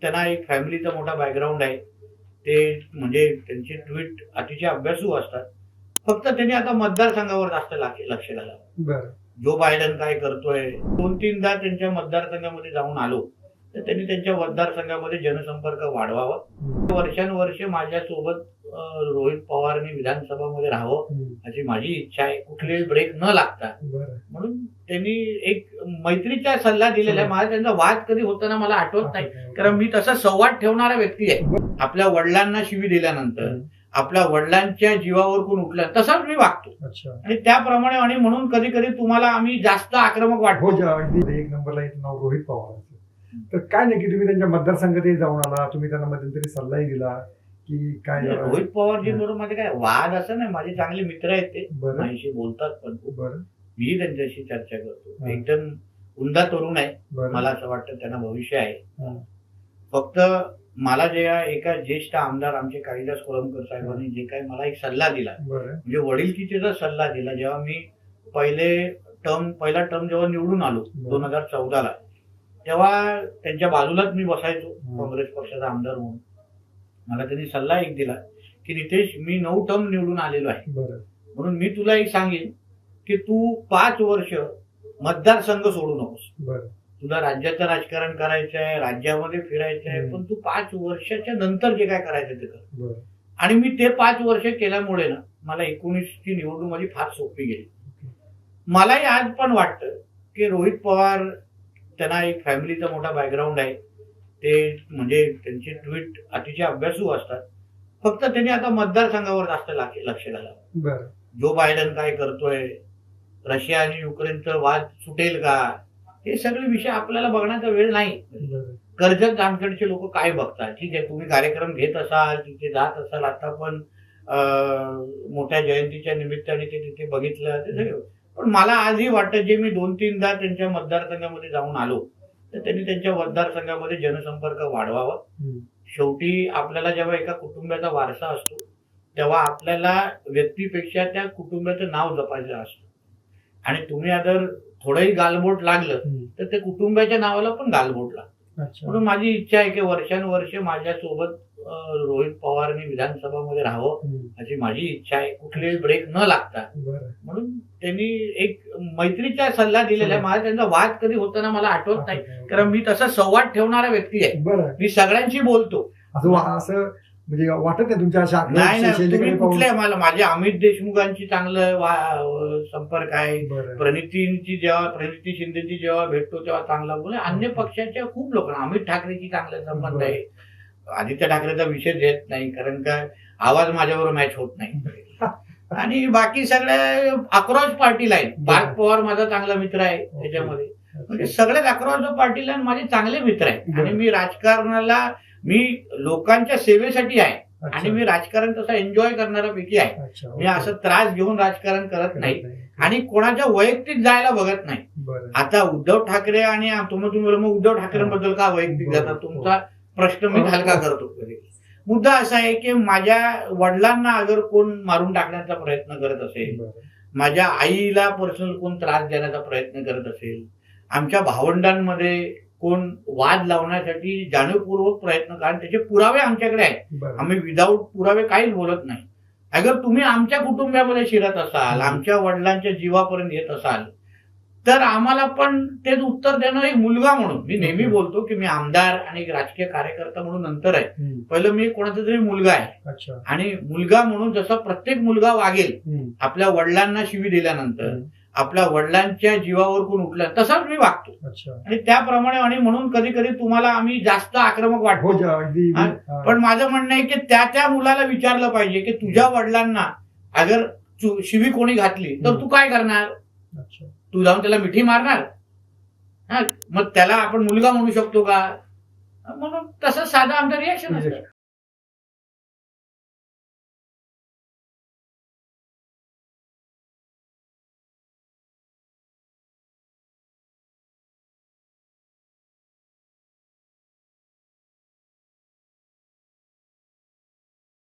त्यांना एक फॅमिलीचा मोठा बॅकग्राऊंड आहे. ते म्हणजे त्यांचे ट्विट अतिशय अभ्यासू असतात. फक्त त्यांनी आता मतदारसंघावर जास्त लक्ष घालावं. जो बायडन काय करतोय दोन तीनदा त्यांच्या मतदारसंघामध्ये जाऊन आलो. तर त्यांनी त्यांच्या मतदारसंघामध्ये जनसंपर्क वाढवावा. वर्षानुवर्षे माझ्यासोबत रोहित पवारने विधानसभामध्ये राहावं. अशी माझी इच्छा आहे. कुठलेही ब्रेक न लागता. म्हणून त्यांनी एक मैत्रीचा सल्ला दिलेला आहे. मला त्यांचा वाद कधी होताना मला आठवत नाही. कारण मी तसा संवाद ठेवणारा व्यक्ती आहे. आपल्या वडिलांना शिवी दिल्यानंतर. आपल्या वडिलांच्या जीवावर कोण उठल्या तसाच मी वागतो. आणि त्याप्रमाणे आणि म्हणून कधी कधी तुम्हाला आम्ही जास्त आक्रमक हो वाटतो अगदी. एक नंबरला रोहित पवार. तर काय नक्की तुम्ही त्यांच्या मतदारसंघातही जाऊन आला तुम्ही त्यांना मध्यंतरी सल्लाही दिला की काय रोहित पवारजी बरोबर माझे काय वाद असं नाही माझे चांगले मित्र आहेत ते बरं. माझ्याशी बोलतात पण. बरं. मीही त्यांच्याशी चर्चा करतो. हा. एकदम उंदा तरुण आहे. बरं. मला असं वाटतं त्यांना भविष्य आहे. फक्त मला जे एका ज्येष्ठ आमदार आमचे कालिदास कोळंबकर साहेबांनी जे काही मला एक सल्ला दिला बरं. म्हणजे वडीलकीचा सल्ला दिला जेव्हा मी पहिले टर्म पहिला टर्म जेव्हा निवडून आलो दोन हजार चौदाला तेव्हा त्यांच्या बाजूलाच मी बसायचो काँग्रेस पक्षाचा आमदार म्हणून. मला त्यांनी सल्ला एक दिला की नितेश मी नऊ टर्म निवडून आलेलो आहे. म्हणून मी तुला एक सांगेन की तू पाच वर्ष मतदारसंघ सोडू नकोस. तुला राज्याचं राजकारण करायचं आहे राज्यामध्ये फिरायचं आहे. पण तू पाच वर्षाच्या नंतर जे काय करायचं ते कर. आणि मी ते पाच वर्ष केल्यामुळे ना मला एकोणीसची निवडणूक माझी फार सोपी गेली. मलाही आज पण वाटतं की रोहित पवार त्यांना एक फॅमिलीचा मोठा बॅकग्राऊंड आहे. ते म्हणजे त्यांचे ट्विट अतिशय अभ्यासू असतात. फक्त त्यांनी आता मतदारसंघावर जास्त लक्ष घालावं. जो बायडन काय करतोय रशिया आणि युक्रेनचा वाद सुटेल का? हे सगळे विषय आपल्याला बघण्याचा वेळ नाही. कर्जत जामखेडचे लोक काय बघतात? ठीक आहे तुम्ही कार्यक्रम घेत असाल तिथे जात असाल. आता पण मोठ्या जयंतीच्या निमित्ताने ते तिथे बघितलं. ते सगळं पण मला आजही वाटतं जे मी दोन तीनदा त्यांच्या मतदारसंघामध्ये जाऊन आलो तर त्यांनी त्यांच्या मतदारसंघामध्ये जनसंपर्क वाढवावा. शेवटी आपल्याला जेव्हा एका कुटुंबाचा वारसा असतो तेव्हा आपल्याला व्यक्तीपेक्षा त्या कुटुंबाचं नाव जपायचं असतं आणि तुम्ही जर थोडंही गालबोट लागलं. तर ते कुटुंबाच्या नावाला पण गालबोट लागतं म्हणून माझी इच्छा आहे की वर्षानुवर्षे माझ्यासोबत रोहित पवारने विधानसभामध्ये राहावं. अशी माझी इच्छा आहे. कुठलेही ब्रेक न लागता. म्हणून त्यांनी एक मैत्रीचा सल्ला दिलेला आहे. मला त्यांचा वाद कधी होताना मला आठवत नाही. कारण मी तसा संवाद ठेवणारा व्यक्ती आहे. मी सगळ्यांशी बोलतो. असं म्हणजे वाटत नाही तुमच्या अशा नाही नाही शैलीकडे तुम्ही पाहून? कुठले मला माझे अमित देशमुखांची चांगलं संपर्क आहे. प्रणितींची जेव्हा प्रणिती शिंदेची जेव्हा भेटतो तेव्हा चांगला बोल अन्य पक्षाच्या खूप लोकांना अमित ठाकरेची चांगला संबंध. आहे. आदित्य ठाकरेचा विषय घेत नाही कारण काय आवाज माझ्याबरोबर मॅच होत नाही. आणि बाकी सगळ्या across party line Parth Pawar माझा चांगला मित्र आहे त्याच्यामध्ये. म्हणजे सगळ्याच अक्रॉस पार्टी लाईन माझे चांगले मित्र आहेत. आणि मी राजकारणाला मी लोकांच्या सेवेसाठी आहे. आणि मी राजकारण तसं एन्जॉय करणारा पैकी आहे मी असं त्रास घेऊन राजकारण करत नाही. आणि कोणाच्या वैयक्तिक जायला बघत नाही. आता उद्धव ठाकरे आणि तुम्ही तुम्ही उद्धव ठाकरेंबद्दल का वैयक्तिक. जातात तुमचा प्रश्न मी हलका करतो कधी. मुद्दा असा आहे की माझ्या वडिलांना अगर कोण मारून टाकण्याचा प्रयत्न करत असेल. माझ्या आईला पर्सनल कोण त्रास देण्याचा प्रयत्न करत असेल आमच्या भावंडांमध्ये कोण वाद लावण्यासाठी जाणीवपूर्वक प्रयत्न कारण त्याचे पुरावे आमच्याकडे आहेत. आम्ही विदाऊट पुरावे काहीच बोलत नाही. अगर तुम्ही आमच्या कुटुंबामध्ये शिरत असाल आमच्या वडिलांच्या जीवापर्यंत येत असाल तर आम्हाला पण तेच उत्तर देणं एक मुलगा म्हणून. मी नेहमी बोलतो की मी आमदार आणि एक राजकीय कार्यकर्ता म्हणून नंतर आहे. पहिलं मी कोणाचा तरी मुलगा आहे. आणि मुलगा म्हणून जसा प्रत्येक मुलगा वागेल. आपल्या वडिलांना शिवी दिल्यानंतर. आपल्या वडिलांच्या जीवावर कोण उठल्या तसाच मी वागतो. अच्छा. आणि त्याप्रमाणे आणि म्हणून कधी कधी तुम्हाला आम्ही जास्त आक्रमक वाटतो. हा. पण माझं म्हणणं आहे की त्या त्या मुलाला विचारलं पाहिजे की तुझ्या वडिलांना अगर शिवी कोणी घातली तर तू काय करणार? तू जाऊन त्याला मिठी मारणार? हा मग त्याला आपण मुलगा म्हणू शकतो का? म्हणून तसं साधा आमचं रिॲक्शन